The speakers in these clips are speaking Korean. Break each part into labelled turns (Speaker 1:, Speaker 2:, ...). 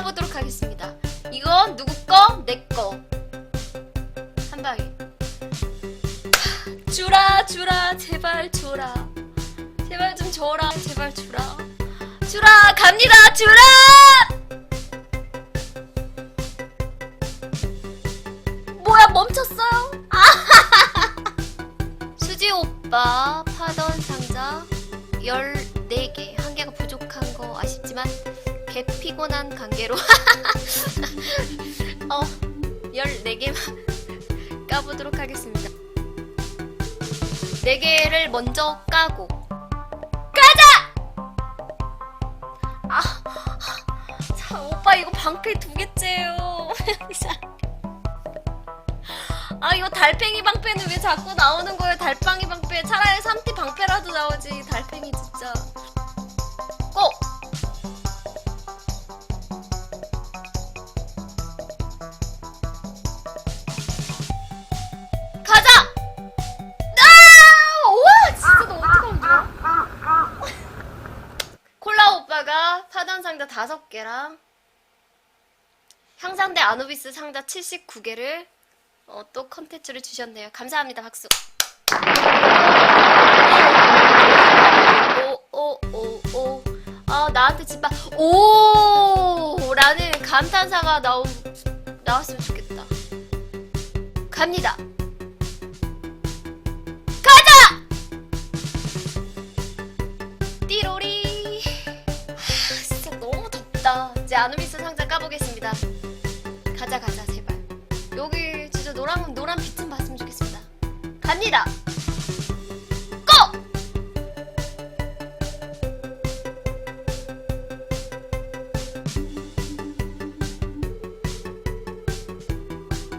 Speaker 1: 까보도록 하겠습니다. 이건 누구 거? 내 거. 한 방에. 하, 주라, 주라, 제발 주라. 제발 좀 줘라, 제발 주라. 주라, 갑니다, 주라! 뭐야, 멈췄어요? 수지 오빠 파던 상자 14 개 피곤한 관계로 어 14개만 까보도록 하겠습니다. 4개를 먼저 까고 가자! 아, 자, 오빠 이거 방패 두 개째요. 아 이거 달팽이 방패는 왜 자꾸 나오는 거예요 달팽이 방패 차라리 삼티 방패라도 나오지 달팽이 진짜 고! 파던 상자 다섯 개랑 향상대 아누비스 상자 79개를 어, 또 컨텐츠를 주셨네요. 감사합니다. 박수. 오, 오, 오, 오. 아, 나한테 집밥. 오! 라는 감탄사가 나오, 나왔으면 좋겠다. 갑니다. 가자! 띠로리. 이제 아누비스 상자 까보겠습니다. 가자, 가자, 제발. 여기 진짜 노란 노란 빛 좀 봤으면 좋겠습니다. 갑니다. 고!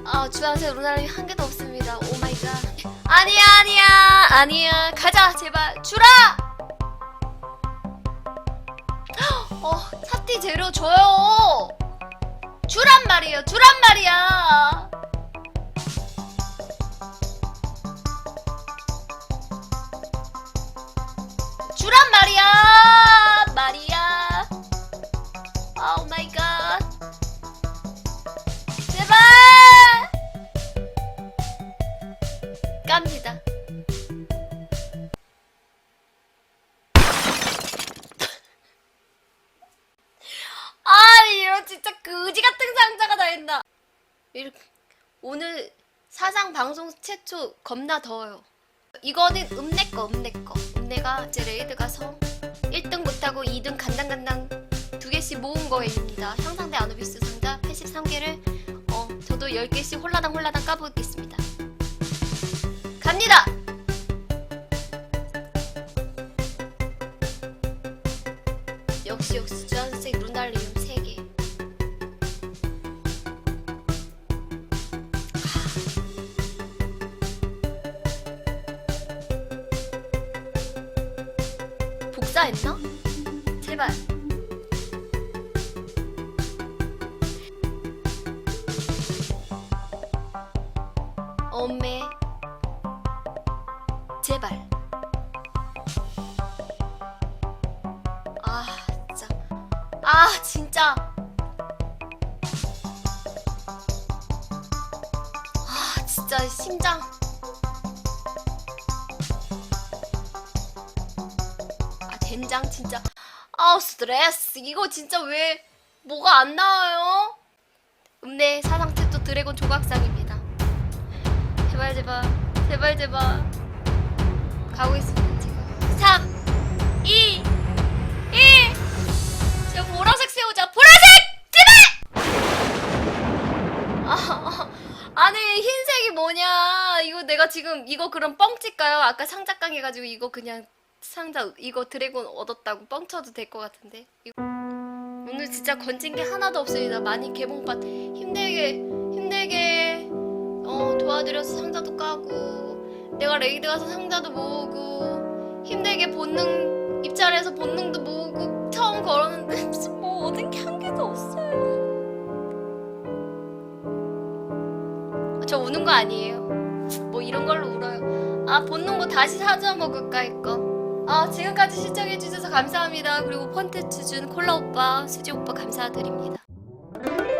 Speaker 1: 아 주황색 루나람이 한 개도 없습니다. 오 마이 갓. 아니야 아니야 아니야 가자 제발 주라. 사띠 재료 줘요. 주란 말이에요. 주란 말이야. 주란 말이야. 말이야. 오 마이 갓. 이렇게 오늘 사상 방송 최초 겁나 더워요. 이거는 읍내 거 읍내 거. 읍내가 이제 레이드 가서 1등 못하고 2등 간당간당 두 개씩 모은 거입니다. 향상대 아누비스 상자 83개를 어 저도 10개씩 홀라당 홀라당 까보겠습니다. 갑니다. 역시 역시 주 복사했나? 제발. 엄매. 제발. 아, 진짜. 아, 진짜. 아, 진짜 심장. 아, 된장 진짜. 아우, 스트레스. 이거 진짜 왜 뭐가 안 나와요? 읍내 사상체 또 드래곤 조각상입니다. 제발 제발 제발 제발 가고 있습니다 지금 3 2 1저 보라색 세우자 보라색 제발 아, 아, 아니 흰색이 뭐냐 이거 내가 지금 이거 그럼 뻥칠까요 아까 상자깡 해가지고 이거 그냥 상자 이거 드래곤 얻었다고 뻥쳐도 될 것 같은데 이거 오늘 진짜 건진 게 하나도 없습니다 많이 개봉판 힘들게 힘들게 어 도와드려서 상자도 까고 내가 레이드 가서 상자도 모으고 힘들게 본능 입찰해서 본능도 모으고 처음 걸었는데 뭐 얻은 게 한 개도 없어요. 저 우는 거 아니에요. 뭐 이런 걸로 울어요. 아 본능 뭐 다시 사줘 먹을까 했거. 아 지금까지 시청해주셔서 감사합니다. 그리고 콘텐츠 준 콜라 오빠, 수지 오빠 감사드립니다. 어?